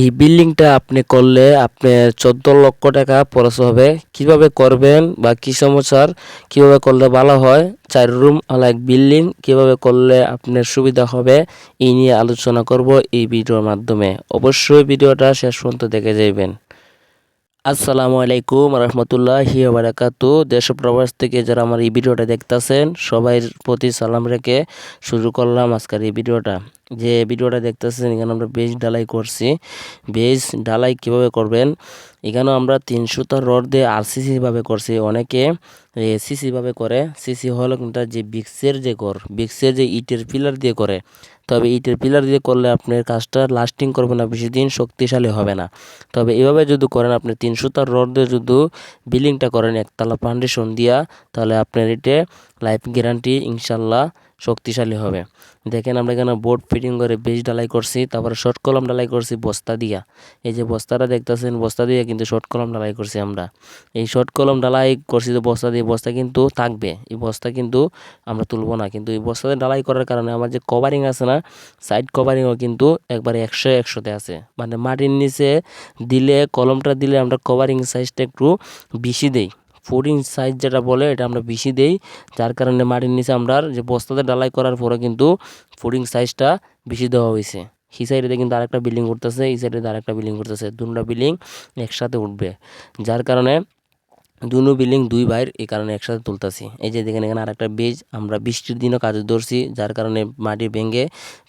এই বিল্ডিংটা আপনি করলে আপনি চোদ্দ লক্ষ টাকা খরচ হবে। কীভাবে করবেন বা কি সমস্যার, কীভাবে করলে ভালো হয়? চার রুম এক বিল্ডিং, কীভাবে করলে আপনার সুবিধা হবে? এই নিয়ে আলোচনা করব এই ভিডিওর মাধ্যমে। অবশ্যই ভিডিওটা শেষ পর্যন্ত দেখে যাবেন আসসালামু আলাইকুম রহমতুল্লাহি বারাকাতু। দেশ প্রবাস থেকে যারা আমার এই ভিডিওটা দেখতাছেন সবাই প্রতি সালাম রেখে শুরু করলাম আজকের এই ভিডিওটা। যে ভিডিওটা দেখতেছেন, এখানে আমরা বেজ ঢালাই করছি। বেজ ঢালাই কীভাবে করবেন? এখানেও আমরা তিনশো তার রড দিয়ে আরসিসি ভাবে করছি। অনেকে সিসি ভাবে করে। সিসি হলো কিন্তু যে বিক্সের যে ঘর, বিক্সের যে ইটের পিলার দিয়ে করে। তবে ইটের পিলার দিয়ে করলে আপনার কাজটা লাস্টিং করবে না, বেশি দিন শক্তিশালী হবে না। তবে এভাবে যদি করেন আপনি তিনশো তার রড দিয়ে যদি বিলিংটা করেন, একতলা ফাউন্ডেশন দিয়া, তাহলে আপনার এটা লাইফ গ্যারান্টি ইনশাল্লাহ শক্তিশালী হবে। দেখেন আমরা এখানে বোর্ড ফিটিং করে বেশ ঢালাই করছি, তারপরে শর্ট কলম ঢালাই করছি বস্তা দিয়া। এই যে বস্তাটা দেখতেছেন, বস্তা দিয়ে কিন্তু শর্ট কলম ঢালাই করছি আমরা। এই শর্ট কলম ঢালাই করছি যে বস্তা দিয়ে, বস্তা কিন্তু থাকবে। এই বস্তা কিন্তু আমরা তুলবো না। কিন্তু এই বস্তাতে ঢালাই করার কারণে আমার যে কভারিং আছে না সাইড কভারিংও কিন্তু একবারে একশো, একশোতে আছে। মানে মাটির নিচে দিলে কলমটা দিলে আমরা কভারিং সাইজটা একটু বেশি দেই। ফোর ইঞ্চ সাইজ যেটা বলে, এটা আমরা বেশি দেই। যার কারণে মাটির নিচে আমরা যে বস্তাতে ঢালাই করার পরে কিন্তু ফোর ইঞ্চ সাইজটা বেশি দেওয়া হয়েছে। এই সাইডে কিন্তু আরেকটা বিল্ডিং উঠতেছে, এই সাইডে আরেকটা বিল্ডিং উঠতেছে। দুটা বিল্ডিং একসাথে উঠবে। যার কারণে দুনো বিল্ডিং দুই বাইর এই কারণে একসাথে তুলতেছি। এই যে দেখেন এখানে আরেকটা বীজ আমরা বৃষ্টির দিনও কাজে ধরছি। যার কারণে মাটি ভেঙে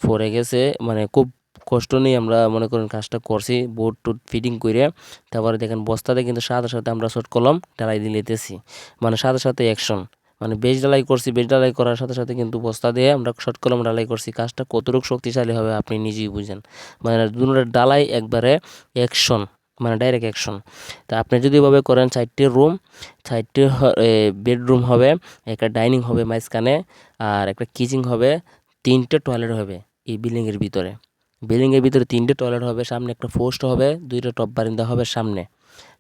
পড়ে গেছে মানে খুব কষ্ট নেই আমরা মনে করেন কাজটা করছি, বোর্ড টুট ফিটিং করে তারপরে দেখেন বস্তাতে কিন্তু সাথে সাথে আমরা শর্ট কলম দিয়ে নিতেছি। মানে সাথে সাথে অ্যাকশন মানে বেজ ডালাই করছি বেজ ডালাই করার সাথে সাথে কিন্তু বস্তা দিয়ে আমরা শর্ট কলম ডালাই করছি। কাজটা কতটুকু শক্তিশালী হবে আপনি নিজেই বুঝেন। মানে দুটোর ডালাই একবারে অ্যাকশন মানে ডাইরেক্ট অ্যাকশন তা আপনি যদি এভাবে করেন, চারটে রুম চারটে বেডরুম হবে, একটা ডাইনিং হবে মাঝখানে, আর একটা কিচিং হবে, তিনটে টয়লেট হবে এই বিল্ডিংয়ের ভিতরে। বিল্ডিংয়ের ভিতরে তিনটে টয়লেট হবে সামনে একটা পোস্ট হবে দুইটা টপ বারিন্দা হবে সামনে।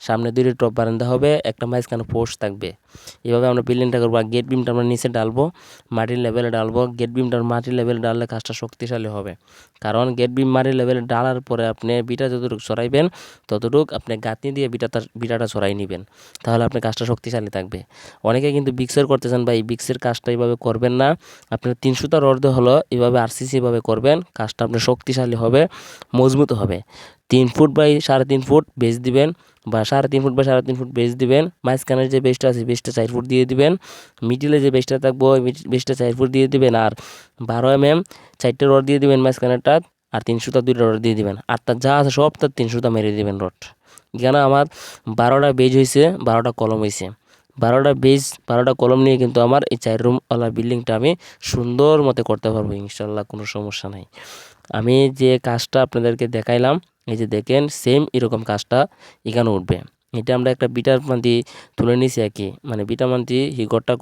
সামনে দুইটা টপ বারান্দা হবে, একটা মাঝখানে পোস্ট থাকবে। এভাবে আমরা বিল্ডিংটা করব গেট বিমটা আমরা নিচে ডালবো মাটির লেভেলে ডালবো গেট বিমটা মাটির লেভেলে ডাললে কাজটা শক্তিশালী হবে। কারণ গেট বিম মাটির লেভেলে ডালার পরে আপনি বিটা যতটুকু সরাইবেন, ততটুকু আপনি গাঁথনি দিয়ে বিটাটা বিটাটা সরাই নেবেন। তাহলে আপনার কাজটা শক্তিশালী থাকবে। অনেকে কিন্তু বিক্সের করতেছেন বা এই বিক্সের কাজটা এইভাবে করবেন না। আপনার তিনশোটা রর্ধে হলো, এভাবে আরসিসি এভাবে করবেন। কাজটা আপনার শক্তিশালী হবে, মজবুত হবে। তিন ফুট বাই সাড়ে তিন ফুট বেজ দিবেন বা সাড়ে তিন ফুট বা সাড়ে তিন ফুট বেজ দিবেন। মাঝখানের যে বেজটা আছে বেজটা চার ফুট দিয়ে দিবেন। মিডিলে যে বেজটা থাকব, ওই বেসটা চার ফুট দিয়ে দিবেন। আর বারো এম এম চারটে রড দিয়ে দিবেন মাঝখানেরটা। আর তিন সুতা দুইটা রড দিয়ে দিবেন। আর তার যা আছে সব তার তিন সুতা মেরে দিবেন রড এখানে আমার বারোটা বেজ হয়েছে বারোটা কলম হয়েছে বারোটা বেজ বারোটা কলম নিয়ে কিন্তু আমার এই চার রুমওয়ালা বিল্ডিংটা আমি সুন্দর মতো করতে পারব, ইনশাল্লাহ কোনো সমস্যা নাই। আমি যে কাজটা আপনাদেরকে দেখাইলাম, এই যে দেখেন সেম এরকম কাজটা এখানে উঠবে। এটা আমরা একটা বিটার মান্তি তুলে নিছি আর কি। মানে বিটা মান্তি হিগরটা